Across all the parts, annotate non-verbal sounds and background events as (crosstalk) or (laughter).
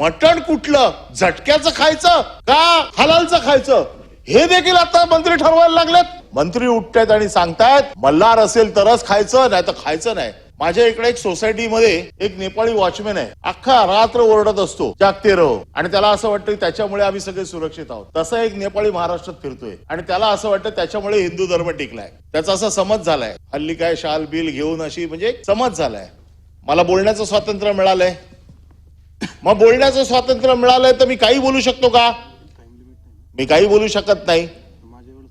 मटण कुठलं? झटक्याचं खायचं का हलालचं खायचं? हे देखील आता मंत्री ठरवायला लागलेत. मंत्री उठतायत आणि सांगतायत मल्हार असेल तरच खायचं नाही तर खायचं नाही. माझ्या इकडे एक सोसायटीमध्ये एक नेपाळी वॉचमॅन आहे. अख्खा रात्र ओरडत असतो जागते रहो. आणि त्याला असं वाटतं त्याच्यामुळे आम्ही सगळे सुरक्षित आहोत. तसा एक नेपाळी महाराष्ट्रात फिरतोय. आणि त्याला असं वाटतं त्याच्यामुळे हिंदू धर्म टिकलाय. त्याचा असा समज झालाय. हल्ली काय शाल बिल घेऊन अशी म्हणजे समज झालाय. मला बोलण्याचं स्वातंत्र्य मिळालंय. मग बोलण्याचं स्वातंत्र्य मिळालंय तर मी काही बोलू शकतो का? मी काही बोलू शकत नाही.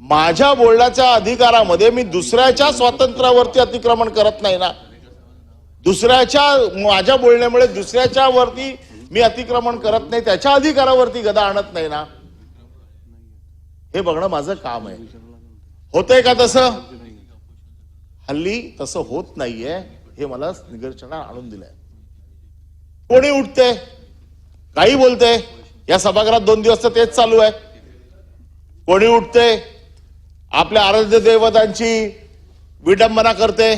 माझ्या बोलण्याच्या अधिकारामध्ये मी दुसऱ्याच्या स्वातंत्र्यावरती अतिक्रमण करत नाही ना. दुसऱ्याच्या माझ्या बोलण्यामुळे दुसऱ्याच्या वरती मी अतिक्रमण करत नाही त्याच्या अधिकारावरती गदा आणत नाही ना. हे बघणं माझं काम आहे. होतंय का तसं? हल्ली तसं होत नाहीये हे मला निदर्शना आणून दिलंय. कोणी उठते काही बोलते? या सभागृहात दोन दिवस तर तेच चालू आहे. कोणी उठते? आपल्या आराध्य दैवतांची विडंबना करते.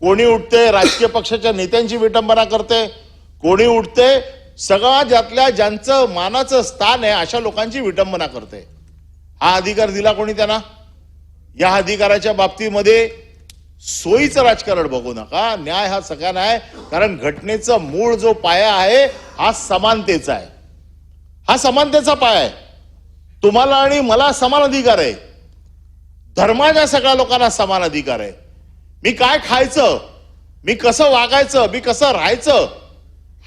कोणी उठते? राजकीय पक्षाच्या नेत्यांची विडंबना करते. कोणी उठते? सगळा ज्यातल्या ज्यांचं मानाचं स्थान आहे अशा लोकांची विडंबना करते. हा अधिकार दिला कोणी त्यांना? या अधिकाराच्या बाबतीमध्ये सोयीचं राजकारण बघू नका. न्याय हा सगळ्यांना आहे कारण घटनेचा मूळ जो पाया आहे हा समानतेचा आहे. हा समानतेचा पाया आहे. तुम्हाला आणि मला समान अधिकार आहे. धर्माच्या सगळ्या लोकांना समान अधिकार आहे. मी काय खायचं? मी कसं वागायचं? मी कसं राहायचं?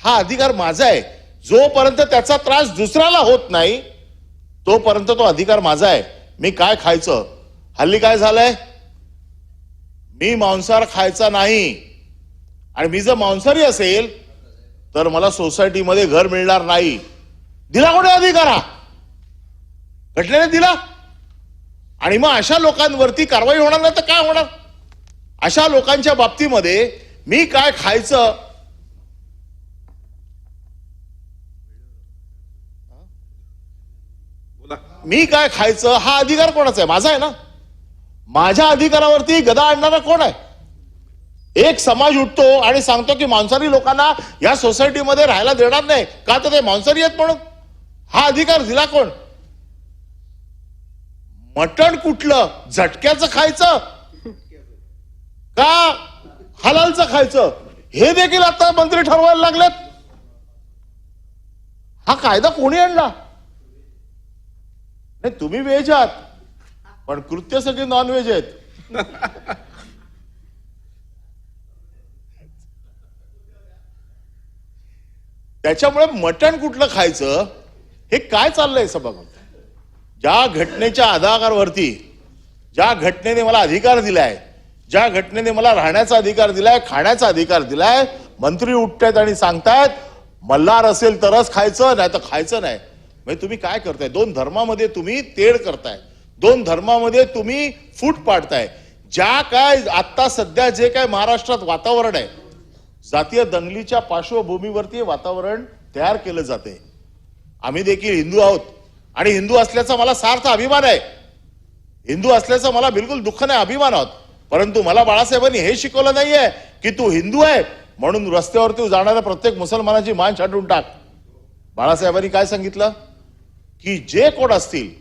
हा अधिकार माझा आहे. जोपर्यंत त्याचा त्रास दुसऱ्याला होत नाही तोपर्यंत तो अधिकार माझा आहे. मी काय खायचं? हल्ली काय झालंय? मी मांसाहार खायचा नाही. आणि मी जर मांसाहारी असेल तर मला सोसायटीमध्ये घर मिळणार नाही. दिला कोणी अधिकार हा? घटनेने दिला? आणि मग अशा लोकांवरती कारवाई होणार नाही तर काय होणार? अशा लोकांच्या बाबतीमध्ये मी काय खायचं? बोला मी काय खायचं हा अधिकार कोणाचा आहे? माझा आहे ना? माझ्या अधिकारावरती गदा आणणारा कोण आहे? एक समाज उठतो आणि सांगतो की मांसाहारी लोकांना या सोसायटीमध्ये राहायला देणार नाही. का तर ते मांसाहारी आहेत म्हणून. हा अधिकार दिला कोण? मटण कुठलं? झटक्याचं खायचं? का हलालचं खायचं? हे देखील आता मंत्री ठरवायला लागलेत. हा कायदा कोणी आणला? नाही तुम्ही वेज आहात पण कृत्य सगळे नॉनव्हेज आहेत. त्याच्यामुळे मटण कुठलं खायचं हे काय चाललंय सभागृहात ज्या घटनेच्या आधारावरती ज्या घटनेने मला अधिकार दिलाय ज्या घटनेने मला राहण्याचा अधिकार दिलाय खाण्याचा अधिकार दिलाय मंत्री उठतायत आणि सांगतायत मल्हार असेल तरच खायचं नाही तर खायचं नाही. म्हणजे तुम्ही काय करताय? दोन धर्मामध्ये तुम्ही तेढ करताय. दोन धर्मामध्ये तुम्ही फूट पाडताय. ज्या काय आत्ता सध्या जे काय महाराष्ट्रात वातावरण आहे जातीय दंगलीच्या पार्श्वभूमीवरती वातावरण तयार केलं जाते. आम्ही देखील हिंदू आहोत. आणि हिंदू असल्याचा मला सार्थ अभिमान आहे. हिंदू असल्याचा मला बिलकुल दुःख नाही अभिमान आहोत. परंतु मला बाळासाहेबांनी हे शिकवलं नाहीये की तू हिंदू आहे म्हणून रस्त्यावरती जाणाऱ्या प्रत्येक मुसलमानाची मान छाटून टाक. बाळासाहेबांनी काय सांगितलं? की जे कोण असतील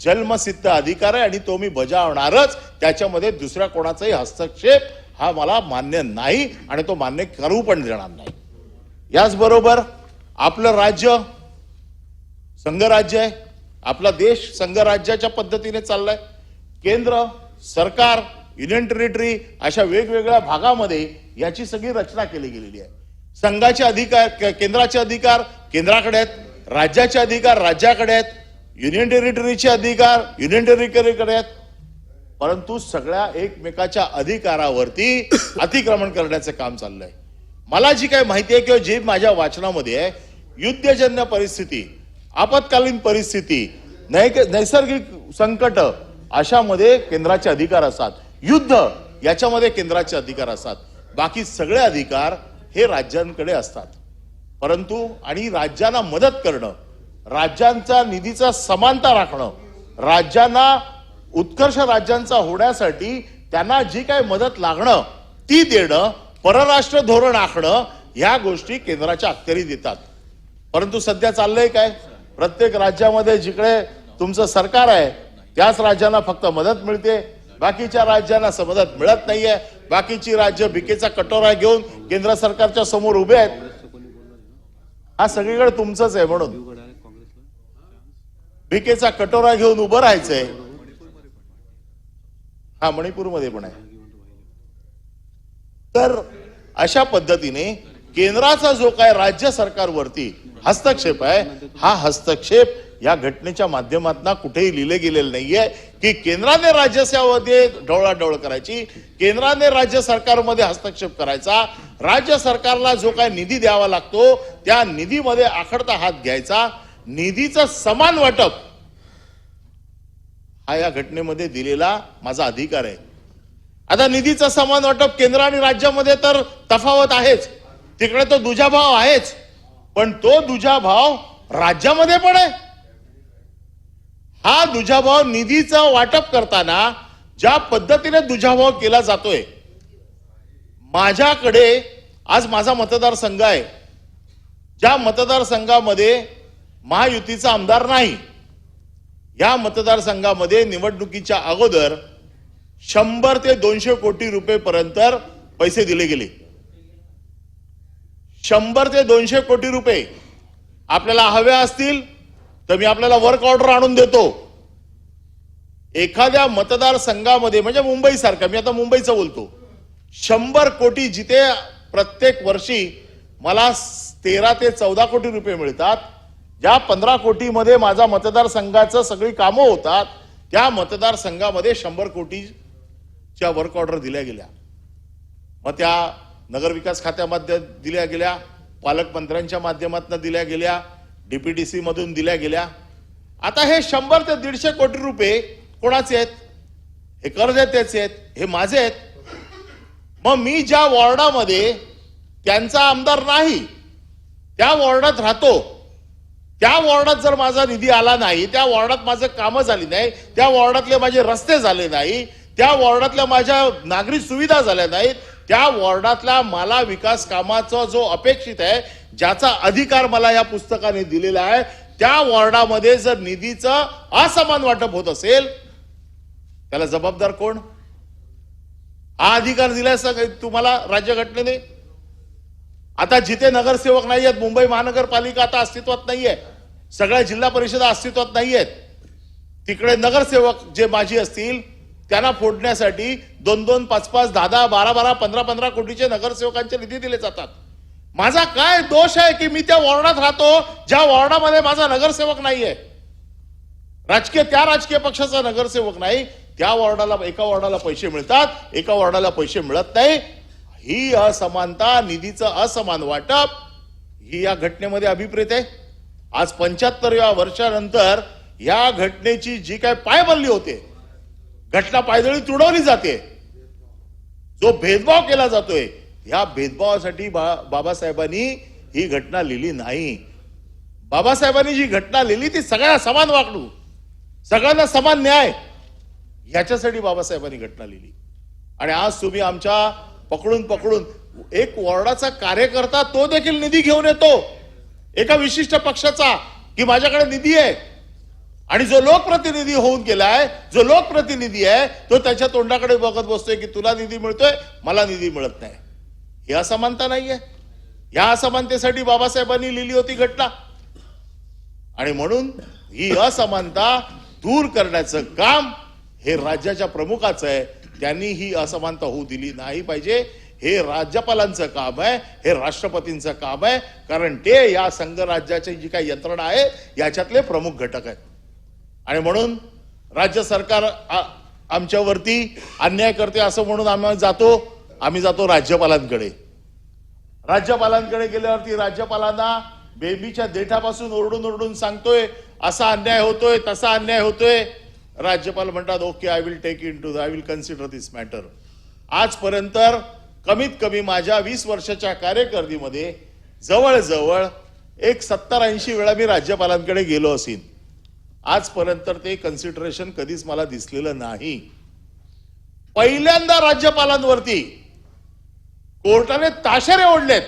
जन्मसिद्ध अधिकार आहे आणि तो मी बजावणारच. त्याच्यामध्ये दुसऱ्या कोणाचाही हस्तक्षेप हा मला मान्य नाही आणि तो मान्य करू पण देणार नाही. याचबरोबर आपलं राज्य संघराज्य आहे. आपला देश संघराज्याच्या पद्धतीने चाललाय. केंद्र सरकार युनियन टेरिटरी अशा वेगवेगळ्या भागामध्ये याची सगळी रचना केली गेलेली आहे. संघाचे अधिकार केंद्राचे अधिकार केंद्राकडे आहेत राज्याचे अधिकार राज्याकडे आहेत. युनियन टेरिटरीचे अधिकार युनियन टेरिटरीकडे आहेत. परंतु सगळ्या एकमेकाच्या अधिकारावरती (coughs) अतिक्रमण करण्याचं काम चाललंय. मला जी काही माहिती आहे किंवा जी माझ्या वाचनामध्ये आहे युद्धजन्य परिस्थिती आपत्कालीन परिस्थिती नैसर्गिक संकट अशामध्ये केंद्राचे अधिकार असतात. युद्ध याच्यामध्ये केंद्राचे अधिकार असतात. बाकी सगळे अधिकार हे राज्यांकडे असतात. परंतु आणि राज्यांना मदत करणं राज्यांचा निधीचा समानता राखणं राज्यांना उत्कर्ष राज्यांचा होण्यासाठी त्यांना जी काही मदत लागणं ती देणं परराष्ट्र धोरण आखणं ह्या गोष्टी केंद्राच्या अखत्यारीत देतात परंतु सध्या चाललंय काय? प्रत्येक राज्यामध्ये जिकडे तुमचं सरकार आहे त्याच राज्यांना फक्त मदत मिळते. बाकीच्या राज्यांना मदत मिळत नाहीये. बाकीची राज्य भिकेचा कटोरा घेऊन केंद्र सरकारच्या समोर उभे आहेत. हा सगळीकडे तुमचंच आहे म्हणून. भिकेचा कटोरा घेऊन उभं राहायचंय. हा मणिपूरमध्ये पण आहे. तर अशा पद्धतीने केंद्राचा जो काय राज्य सरकारवरती हस्तक्षेप आहे हा हस्तक्षेप या घटनेच्या माध्यमातून कुठेही लिहिले गेलेलं नाहीये की केंद्राने राज्यामध्ये ढवळाढवळ करायची केंद्राने राज्य सरकारमध्ये हस्तक्षेप करायचा राज्य सरकारला जो काय निधी द्यावा लागतो त्या निधीमध्ये आखडता हात घ्यायचा निधीचं समान वाटप. हा या घटनेमध्ये दिलेला माझा अधिकार आहे. आता निधीचं समान वाटप केंद्र आणि राज्यामध्ये तर तफावत आहेच. तिकडे तो दुजाभाव आहेच. पण तो दुजाभाव राज्यामध्ये पण आहे. हा दुजाभाव निधीचं वाटप करताना ज्या पद्धतीने दुजाभाव केला जातोय माझ्याकडे आज माझा मतदारसंघ आहे. ज्या मतदारसंघामध्ये महायुतीचा आमदार नाही. या मतदारसंघामध्ये निवडणुकीच्या अगोदर शंभर ते दोनशे कोटी रुपये पर्यंत पैसे दिले गेले. शंभर ते दोनशे कोटी रुपये आपल्याला हव्या असतील तर मी आपल्याला वर्क ऑर्डर आणून देतो. एखाद्या मतदारसंघामध्ये म्हणजे मुंबईसारखं मी आता मुंबईचं बोलतो. शंभर कोटी जिथे प्रत्येक वर्षी मला तेरा ते चौदा कोटी रुपये मिळतात ज्या पंधरा कोटीमध्ये माझा मतदारसंघाचं सगळी कामं होतात त्या मतदारसंघामध्ये शंभर कोटीच्या वर्क ऑर्डर दिल्या गेल्या. मग त्या नगरविकास खात्यामध्ये दिल्या गेल्या पालकमंत्र्यांच्या माध्यमातून दिल्या गेल्या डीपीडीसी मधून दिल्या गेल्या. आता हे शंभर ते दीडशे कोटी रुपये कोणाचे आहेत? हे करदात्याचे आहेत हे माझे आहेत. मग मी ज्या वॉर्डामध्ये त्यांचा आमदार नाही त्या वॉर्डात राहतो. त्या वॉर्डात जर माझा निधी आला नाही त्या वॉर्डात माझं कामं झाली नाही त्या वॉर्डातले माझे रस्ते झाले नाही त्या वॉर्डातल्या माझ्या नागरिक सुविधा झाल्या नाहीत त्या वॉर्डातला मला विकास कामाचा जो अपेक्षित आहे ज्याचा अधिकार मला या पुस्तकाने दिलेला आहे त्या वॉर्डामध्ये जर निधीचं असमान वाटप होत असेल त्याला जबाबदार कोण? हा अधिकार दिलाय सर तुम्हाला राज्यघटनेने? आता जिथे नगरसेवक नाही आहेत मुंबई महानगरपालिका आता अस्तित्वात नाहीये. सगळ्या जिल्हा परिषदा अस्तित्वात नाही आहेत तिकडे नगरसेवक जे माझी असतील त्यांना फोडण्यासाठी दोन दोन पाच पाच दहा दहा बारा बारा पंधरा पंधरा कोटीचे नगरसेवकांचे निधी दिले जातात. माझा काय दोष आहे की मी त्या वॉर्डात राहतो ज्या वॉर्डामध्ये माझा नगरसेवक नाहीये? राजकीय त्या राजकीय पक्षाचा नगरसेवक नाही. त्या वॉर्डाला एका वॉर्डाला पैसे मिळतात एका वॉर्डाला पैसे मिळत नाही. ही असमानता निधीचं असमान वाटप ही या घटनेमध्ये अभिप्रेत आहे. आज पंच्याहत्तरव्या वर्षानंतर या घटनेची जी काय पायबल्ली होते घटना पायदळी तुडवली जाते. जो भेदभाव केला जातोय ह्या भेदभावासाठी बा- बाबासाहेबांनी ही घटना लिहिली नाही. बाबासाहेबांनी जी घटना लिहिली ती सगळ्यांना समान वागणू सगळ्यांना समान न्याय याच्यासाठी बाबासाहेबांनी घटना लिहिली. आणि आज तुम्ही आमच्या पकडून पकडून एक वॉर्डाचा कार्यकर्ता तो देखील निधी घेऊन येतो. एका विशिष्ट पक्षाचा की माझ्याकडे निधी आहे. आणि जो लोकप्रतिनिधी होऊन गेलाय जो लोकप्रतिनिधी आहे तो त्याच्या तोंडाकडे बघत बसतोय की तुला निधी मिळतोय मला निधी मिळत नाही. ही असमानता नाहीये. या असमानतेसाठी बाबासाहेबांनी लिहिली होती घटना. आणि म्हणून ही असमानता दूर करण्याचं काम हे राज्याच्या प्रमुखाचं आहे. त्यांनी ही असमानता होऊ दिली नाही पाहिजे. हे राज्यपालांचं काम आहे हे राष्ट्रपतींचं काम आहे कारण ते या संघराज्याची जी काही यंत्रणा आहे याच्यातले प्रमुख घटक आहेत. आणि म्हणून राज्य सरकार आमच्यावरती अन्याय करते असं म्हणून आम्ही जातो आम्ही जातो राज्यपालांकडे. राज्यपालांकडे गेल्यावरती राज्यपालांना बेबीच्या देठापासून ओरडून ओरडून सांगतोय असा अन्याय होतोय तसा अन्याय होतोय. राज्यपाल म्हणतात okay I will take into I will consider this matter आजपर्यंत कमीत कमी माझ्या वीस वर्षाच्या कार्यकर्दीमध्ये जवळजवळ एक सत्तर ऐंशी वेळा मी राज्यपालांकडे गेलो असेन. आजपर्यंत ते कन्सिडरेशन कधीच मला दिसलेलं नाही. पहिल्यांदा राज्यपालांवरती कोर्टाने ताशेरे ओढलेत.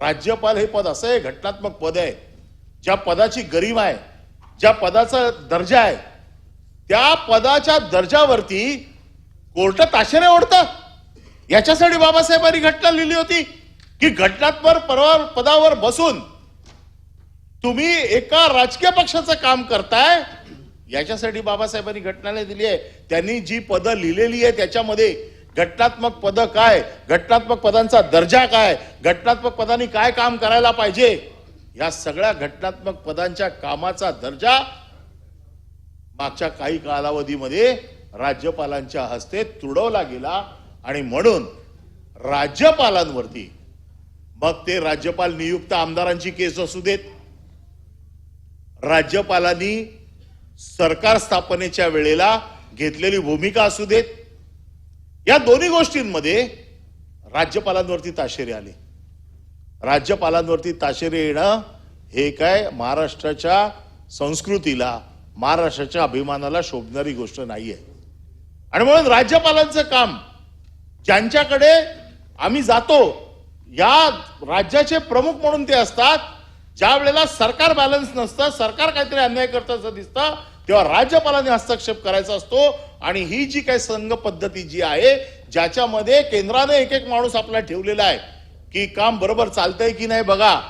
राज्यपाल हे पद असं आहे घटनात्मक पद आहे. ज्या पदाची गरिमा आहे ज्या पदाचा दर्जा आहे त्या पदाच्या दर्जावरती कोर्ट नाही ओढतं याच्यासाठी बाबासाहेबांनी घटना लिहिली होती की घटनात्मक परवा पदावर बसून तुम्ही एका राजकीय पक्षाचं काम करताय याच्यासाठी बाबासाहेबांनी घटना नाही दिली आहे. त्यांनी जी पदं लिहिलेली आहे त्याच्यामध्ये घटनात्मक पद काय घटनात्मक पदांचा दर्जा काय घटनात्मक पदांनी काय काम करायला पाहिजे या सगळ्या घटनात्मक पदांच्या कामाचा दर्जा मागच्या काही कालावधीमध्ये राज्यपालांच्या हस्ते तुडवला गेला आणि म्हणून राज्यपालांवरती मग ते राज्यपाल नियुक्त आमदारांची केस असू देत. राज्यपालांनी सरकार स्थापनेच्या वेळेला घेतलेली भूमिका असू देत. या दोन्ही गोष्टींमध्ये राज्यपालांवरती ताशेरे आले. राज्यपालांवरती ताशेरे येणं हे काय महाराष्ट्राच्या संस्कृतीला महाराष्ट्राच्या अभिमानाला शोभणारी गोष्ट नाही आहे आणि म्हणून राज्यपालांचं काम ज्यांच्याकडे आम्ही जातो या राज्याचे प्रमुख म्हणून ते असतात. ज्या वेळेला सरकार बॅलन्स नसतं सरकार काहीतरी अन्याय करत असं दिसतं तेव्हा राज्यपालांनी हस्तक्षेप करायचा असतो. आणि ही जी काही संघ पद्धती जी आहे ज्याच्यामध्ये केंद्राने एक एक माणूस आपला ठेवलेला आहे की काम बरोबर चालतंय की नाही बघा.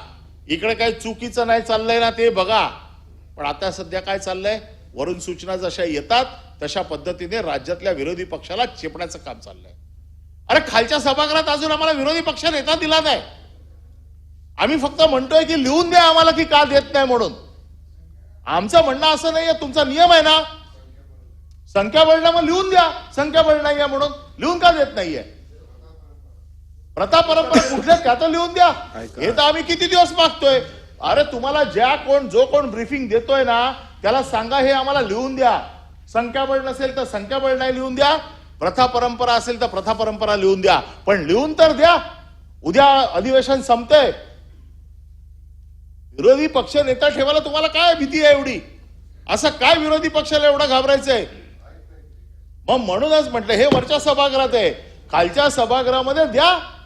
इकडे काही चुकीचं नाही चाललंय ना ते बघा. पण आता सध्या काय चाललंय? वरून सूचना जशा येतात तशा पद्धतीने राज्यातल्या विरोधी पक्षाला चेपण्याचं काम चाललंय. अरे खालच्या सभागृहात अजून आम्हाला विरोधी पक्ष नेता दिला नाही. आम्ही फक्त म्हणतोय की लिहून द्या आम्हाला की का देत नाही म्हणून. आमचं म्हणणं असं नाहीये तुमचा नियम आहे ना. संख्याबळ मग लिहून द्या संख्याबळ नाहीये म्हणून. लिहून का देत नाहीये? प्रथा परंपरा कुठल्या? त्या तर लिहून द्या. हे तर आम्ही किती दिवस मागतोय? अरे तुम्हाला ज्या कोण जो कोण ब्रीफिंग देतोय ना त्याला सांगा हे आम्हाला लिहून द्या. संख्याबळ नसेल तर संख्याबळ नाही लिहून द्या. प्रथा परंपरा असेल तर प्रथा परंपरा लिहून द्या. पण लिहून तर द्या. उद्या अधिवेशन संपतंय. विरोधी पक्ष नेता ठेवायला तुम्हाला काय भीती आहे एवढी? असं काय विरोधी पक्षाला एवढं घाबरायचंय? मग म्हणूनच म्हटलं हे वरच्या सभागृहात आहे. खालच्या सभागृहामध्ये द्या.